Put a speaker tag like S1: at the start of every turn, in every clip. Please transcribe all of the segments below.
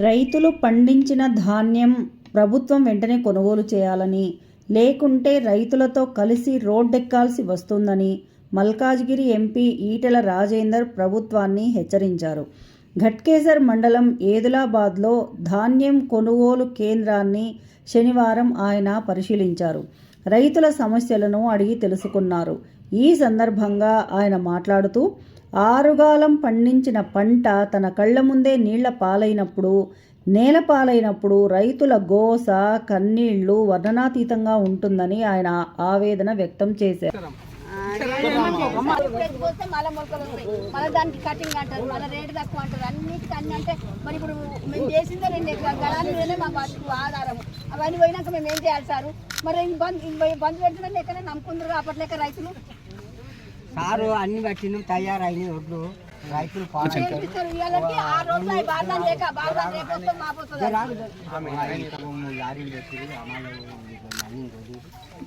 S1: రైతులు పండించిన ధాన్యం ప్రభుత్వం వెంటనే కొనుగోలు చేయాలని లేకుంటే రైతులతో కలిసి రోడ్డెక్కాల్సి వస్తుందని మల్కాజ్గిరి ఎంపీ ఈటెల రాజేందర్ ప్రభుత్వాన్ని హెచ్చరించారు. ఘట్కేసర్ మండలం ఏదులాబాద్లో ధాన్యం కొనుగోలు కేంద్రాన్ని శనివారం ఆయన పరిశీలించారు. రైతుల సమస్యలను అడిగి తెలుసుకున్నారు. ఈ సందర్భంగా ఆయన మాట్లాడుతూ ఆరుగాలం పండించిన పంట తన కళ్ళ ముందే నీళ్ళ పాలైనప్పుడు నేల పాలైనప్పుడు రైతుల గోస కన్నీళ్ళు వర్ణనాతీతంగా ఉంటుందని ఆయన ఆవేదన వ్యక్తం చేశారు
S2: ఇప్పుడు పోస్తే మళ్ళీ మొలకలు వస్తాయి మళ్ళీ దానికి కటింగ్ అంటారు మళ్ళీ రేటు తక్కువ అంటారు అన్నిటికీ అన్ని అంటే మరి ఇప్పుడు మేము చేసిందే రెండు ఎకరాల గడాల మీదనే మా బతుకు ఆధారం అవన్నీ పోయినాక మేము ఏం చేయాలి సార్ మరి ఈ బంద్ ఈ బంద్ పెట్టడం లెక్కనే నమ్ముకుందరు అప్పట్లేక రైతులు
S3: సారు అన్ని పట్టిన తయారైన ఒడ్లు. రైతులు లారీలు పెట్టి అమలు అన్ని రోజు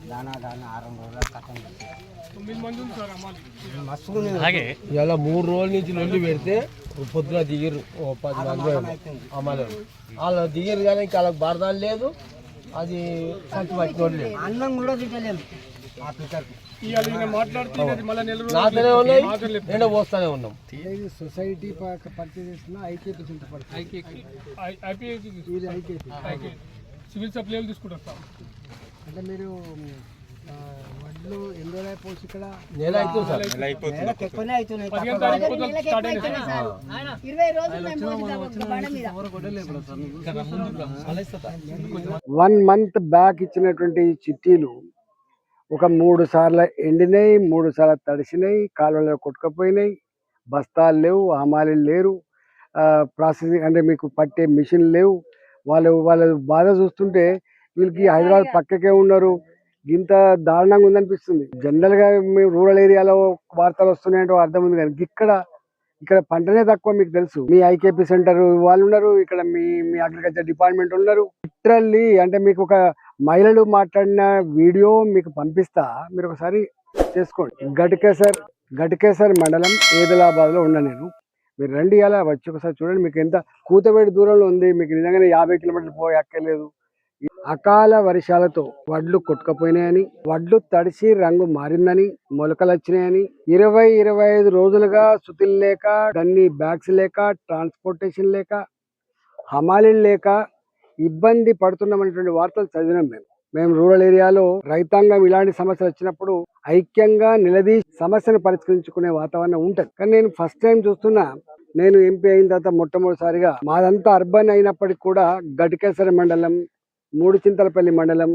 S3: దానా దానా ఆరు రోజులు కథం మస్తు
S4: ఇలా మూడు రోజుల నుంచి నొల్లి పెడితే పొద్దున దిగిరు పది మంది అమలు వాళ్ళు దిగిరు కానీ ఇంకా వాళ్ళకి బరదాలు లేదు. అది
S3: అన్నం కూడా తింటలేము. ఆ
S4: ఉన్నాయి నేను పోస్తానే ఉన్నాం.
S3: సొసైటీ ఐకేపీ
S5: సివిల్ సప్లైలు తీసుకుంటాం.
S3: అంటే మీరు వడ్లు ఎన్ని రోజులు పోసి ఇక్కడ
S4: నెల అవుతుంది
S6: వన్ మంత్ బ్యాక్ ఇచ్చినటువంటి చిట్టీలు ఒక మూడు సార్లు ఎండినాయి మూడు సార్లు తడిసినాయి కాలువలో కొట్టుకుపోయినాయి బస్తాలు లేవు హమాలీలు లేరు ప్రాసెసింగ్ అంటే మీకు పట్టే మిషన్ లేవు. వాళ్ళు వాళ్ళ బాధ చూస్తుంటే వీళ్ళకి హైదరాబాద్ పక్కకే ఉన్నారు. ఇంత దారుణంగా ఉందనిపిస్తుంది. జనరల్గా మేము రూరల్ ఏరియాలో వార్తలు వస్తున్నాయంటే అర్థం ఉంది కానీ ఇక్కడ ఇక్కడ పంటనే తక్కువ మీకు తెలుసు. మీ ఐకేపీ సెంటర్ వాళ్ళు ఉన్నారు ఇక్కడ మీ మీ అగ్రికల్చర్ డిపార్ట్మెంట్ ఉన్నారు. లిటరల్లీ అంటే మీకు ఒక మహిళలు మాట్లాడిన వీడియో మీకు పంపిస్తా. మీరు ఒకసారి చేసుకోండి. గటికేసర్ గటికేసర్ మండలం ఏదిలాబాద్లో ఉన్నా నేను. మీరు రండి అలా వచ్చి ఒకసారి చూడండి. మీకు ఎంత కూతవేడి దూరంలో ఉంది మీకు నిజంగానే యాభై కిలోమీటర్లు పోయి అక్కర్లేదు. అకాల వర్షాలతో వడ్లు కొట్టుకపోయినాయని వడ్లు తడిసి రంగు మారిందని మొలకలు వచ్చినాయని ఇరవై ఇరవై ఐదు రోజులుగా సుతులు లేక గన్ని బ్యాగ్స్ లేక ట్రాన్స్పోర్టేషన్ లేక హమాలీలు లేక ఇబ్బంది పడుతున్నామనేటువంటి వార్తలు చదివినాం మేము. మేము రూరల్ ఏరియాలో రైతాంగం ఇలాంటి సమస్యలు వచ్చినప్పుడు ఐక్యంగా నిలదీ సమస్యను పరిష్కరించుకునే వాతావరణం ఉంటుంది. కానీ నేను ఫస్ట్ టైం చూస్తున్నా నేను ఎంపీ అయిన తర్వాత మొట్టమొదటిసారిగా మాదంతా అర్బన్ అయినప్పటికీ కూడా గటికేశ్వర మండలం మూడు చింతలపల్లి మండలం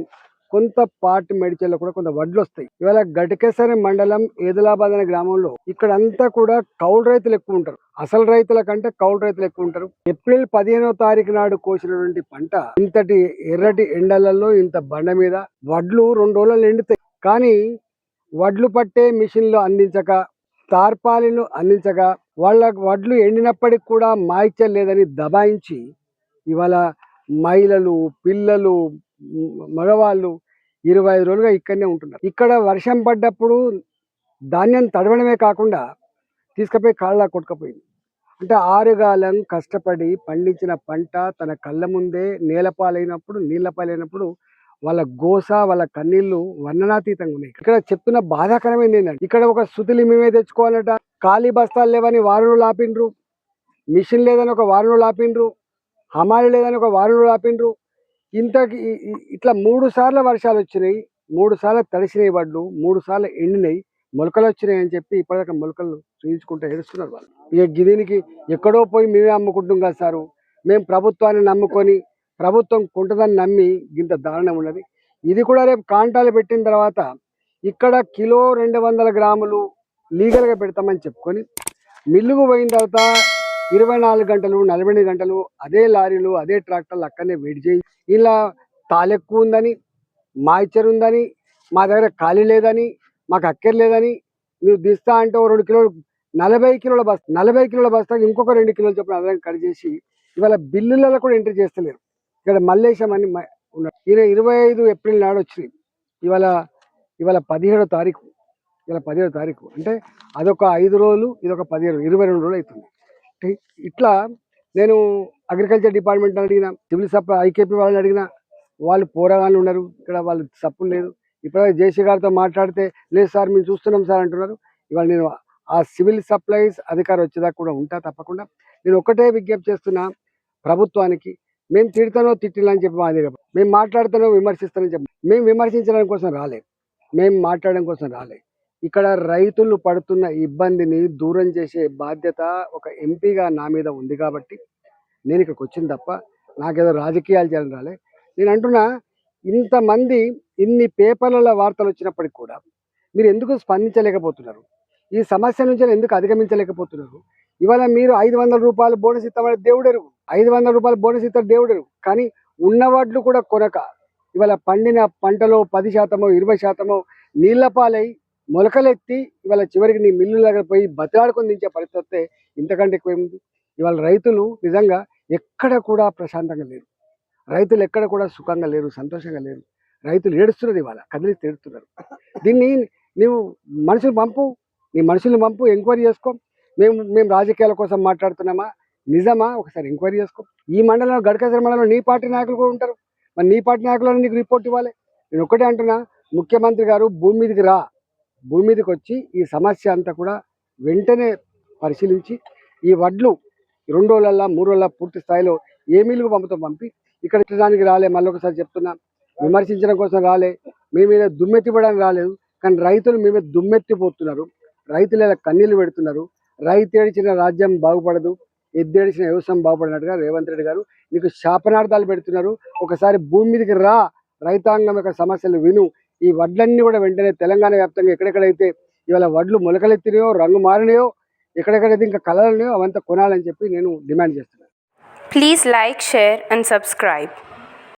S6: కొంత పార్ట్ మెడిచల్లో కూడా కొంత వడ్లు వస్తాయి. ఇవాళ గటకేసరి మండలం ఏదులాబాద్ అనే గ్రామంలో ఇక్కడ అంతా కూడా కౌలు రైతులు ఎక్కువ ఉంటారు. అసలు రైతుల కంటే కౌలు రైతులు ఎక్కువ ఉంటారు. ఏప్రిల్ పదిహేనో తారీఖు నాడు కోసినటువంటి పంట ఇంతటి ఎర్రటి ఎండలలో ఇంత బండ మీద వడ్లు రెండు రోజులు ఎండుతాయి. కానీ వడ్లు పట్టే మిషన్లు అందించక తార్పాలిను అందించక వాళ్ళ వడ్లు ఎండినప్పటికి కూడా మాయిచ్చలేదని దబాయించి ఇవాళ మహిళలు పిల్లలు మగవాళ్ళు ఇరవై ఐదు రోజులుగా ఇక్కడనే ఉంటున్నారు. ఇక్కడ వర్షం పడ్డప్పుడు ధాన్యం తడవడమే కాకుండా తీసుకుపోయి కాళ్ళ కొట్టుకుపోయింది. అంటే ఆరుగాలం కష్టపడి పండించిన పంట తన కళ్ళ ముందే నేలపాలైనప్పుడు నీళ్ళపాలైనప్పుడు వాళ్ళ గోస వాళ్ళ కన్నీళ్ళు వర్ణనాతీతంగా ఉన్నాయి. ఇక్కడ చెప్తున్న బాధాకరమైంది ఏంటంటే ఇక్కడ ఒక శుతులు మేమే తెచ్చుకోవాలట. ఖాళీ బస్తాలు లేవని వారులు లాపిండ్రు. మిషన్ లేదని ఒక వారులు లాపిండ్రు. హమాలి లేదని ఒక వారులు రాపిండ్రు. ఇంతకి ఇట్లా మూడు సార్లు వర్షాలు వచ్చినాయి. మూడు సార్లు తడిసినాయి వడ్లు మూడు సార్లు ఎండినాయి. మొలకలు వచ్చినాయి అని చెప్పి ఇప్పటిదాకా మొలకలు చూయించుకుంటూ ఏడుస్తున్నారు వాళ్ళు. ఇక దీనికి ఎక్కడో పోయి మేమే అమ్ముకుంటాం కదా సారు. మేము ప్రభుత్వాన్ని నమ్ముకొని ప్రభుత్వం కొంటుందని నమ్మి ఇంత దారుణం ఉన్నది. ఇది కూడా రేపు కాంటాలు పెట్టిన తర్వాత ఇక్కడ కిలో రెండు వందల గ్రాములు లీగల్గా పెడతామని చెప్పుకొని మిల్లుకు పోయిన తర్వాత ఇరవై నాలుగు గంటలు నలభై ఎనిమిది గంటలు అదే లారీలు అదే ట్రాక్టర్లు అక్కడనే వెయిట్ చేయి. ఇలా తాలెక్కువ ఉందని మాయిచర్ ఉందని మా దగ్గర ఖాళీ లేదని మాకు అక్కర్లేదని మీరు తీస్తా అంటే ఓ రెండు కిలోలు నలభై కిలోల బస్తా నలభై కిలోల బస్తాకి ఇంకొక రెండు కిలోలు చొప్పున అదనంగా కట్ చేసి ఇవాళ బిల్లులలో కూడా ఎంట్రీ చేస్తలేరు. ఇక్కడ మల్లేశం అని ఉన్నాడు ఈయన ఇరవై ఐదు ఏప్రిల్ నాడు వచ్చింది ఇవాళ ఇవాళ పదిహేడో తారీఖు ఇవాళ పదిహేడో తారీఖు. అంటే అదొక ఐదు రోజులు ఇదొక పదిహేడు ఇరవై రెండు రోజులు అవుతుంది ఇట్లా నేను అగ్రికల్చర్ డిపార్ట్మెంట్ అడిగిన సివిల్ సప్లై ఐకేపీ వాళ్ళని అడిగినా వాళ్ళు పోరాగాళ్ళు ఉన్నారు. ఇక్కడ వాళ్ళు సప్పులు లేదు. ఇప్పుడు జేసీ గారితో మాట్లాడితే లేదు సార్ మేము చూస్తున్నాం సార్ అంటున్నారు. ఇవాళ నేను ఆ సివిల్ సప్లైస్ అధికారి వచ్చేదాకా కూడా ఉంటా తప్పకుండా. నేను ఒకటే విజ్ఞప్తి చేస్తున్నా ప్రభుత్వానికి మేము తిడతానో తిట్టినా చెప్పి మా దగ్గర మేము మాట్లాడుతానో విమర్శిస్తానని చెప్పి మేము విమర్శించడం కోసం రాలేదు మేము మాట్లాడడం కోసం రాలేదు ఇక్కడ రైతులు పడుతున్న ఇబ్బందిని దూరం చేసే బాధ్యత ఒక ఎంపీగా నా మీద ఉంది కాబట్టి నేను ఇక్కడికి వచ్చింది తప్ప నాకేదో రాజకీయాలు చేయడం రాలే. నేను అంటున్నా ఇంతమంది ఇన్ని పేపర్లలో వార్తలు వచ్చినప్పటికి కూడా మీరు ఎందుకు స్పందించలేకపోతున్నారు? ఈ సమస్య నుంచి ఎందుకు అధిగమించలేకపోతున్నారు? ఇవాళ మీరు ఐదు వందల రూపాయలు బోనస్ ఇస్తామని దేవుడెరు ఐదు వందల రూపాయలు బోనస్ ఇస్తారు దేవుడెరు కానీ ఉన్న వాటిలు కూడా కొనక ఇవాళ పండిన పంటలో పది శాతమో ఇరవై శాతమో నీళ్ళ పాలై మొలకలెత్తి ఇవాళ చివరికి నీ మిల్లు దగ్గర పోయి బతిలాడుకొని దించే పరిస్థితి వస్తే ఇంతకంటే ఎక్కువ ఏముంది ఇవాళ రైతులు నిజంగా ఎక్కడ కూడా ప్రశాంతంగా లేరు. రైతులు ఎక్కడ కూడా సుఖంగా లేరు సంతోషంగా లేరు. రైతులు ఏడుస్తున్నారు ఇవాళ కదిలి తేడుతున్నారు దీన్ని నీవు మనుషులు పంపు నీ మనుషుల్ని పంపు ఎంక్వైరీ చేసుకో. మేము మేము రాజకీయాల కోసం మాట్లాడుతున్నామా? నిజమా? ఒకసారి ఎంక్వైరీ చేసుకో. ఈ మండలంలో గడకేశ్వర మండలంలో నీ పార్టీ నాయకులు కూడా ఉంటారు. మరి నీ పార్టీ నాయకులను నీకు రిపోర్ట్ ఇవ్వాలి. నేను ఒకటే అంటున్నా ముఖ్యమంత్రి గారు భూమి మీదకి రా. భూమి మీదకి వచ్చి ఈ సమస్య అంతా కూడా వెంటనే పరిశీలించి ఈ వడ్లు రెండు రోజులల్లా మూడు రోజుల పూర్తి స్థాయిలో ఏ మిల్లుకు పంపుతాం పంపి ఇక్కడ దానికి రాలే మళ్ళీ ఒకసారి చెప్తున్నా. విమర్శించడం కోసం రాలే మీ మీద రాలేదు కానీ రైతులు మీ మీద దుమ్మెత్తిపోతున్నారు. రైతులు ఇలా కన్నీళ్ళు పెడుతున్నారు. రైతు ఏడిచిన రాజ్యం బాగుపడదు ఎద్దేడిచిన వ్యవసాయం బాగుపడినట్టుగా రేవంత్ రెడ్డి గారు నీకు శాపనార్థాలు పెడుతున్నారు. ఒకసారి భూమి మీదకి రా రైతాంగం యొక్క సమస్యలు విను ఈ వడ్లన్నీ కూడా వెంటనే తెలంగాణ వ్యాప్తంగా ఎక్కడెక్కడైతే ఇవాళ వడ్లు మొలకలెత్తినాయో రంగు మారినాయో ఎక్కడెక్కడైతే ఇంకా కలలున్నాయో అవంతా కొనాలని చెప్పి నేను డిమాండ్ చేస్తున్నాను.
S5: Please like share and subscribe